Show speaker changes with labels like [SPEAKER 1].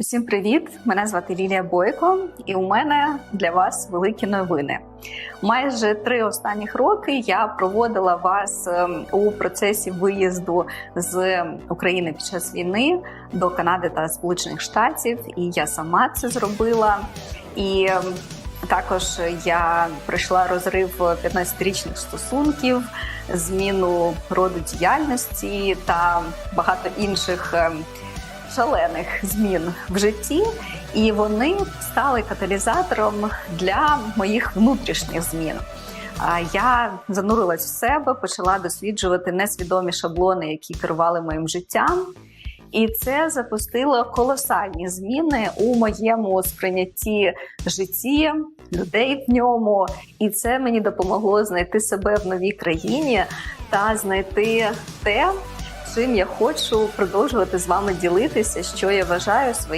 [SPEAKER 1] Усім привіт! Мене звати Лілія Бойко, і у мене для вас великі новини. Майже три останніх роки я проводила вас ем, у процесі виїзду з України під час війни до Канади та Сполучених Штатів, і я сама це зробила. І ем, також я пройшла розрив 15-річних стосунків, зміну роду діяльності та багато інших. Шалених змін в житті, і вони стали каталізатором для моїх внутрішніх змін. А Я занурилась в себе, почала досліджувати несвідомі шаблони, які керували моїм життям. І це запустило колосальні зміни у моєму сприйнятті житті, людей в ньому. І це мені допомогло знайти себе в новій країні та знайти те, чим я хочу продовжувати з вами ділитися, що я вважаю своїм.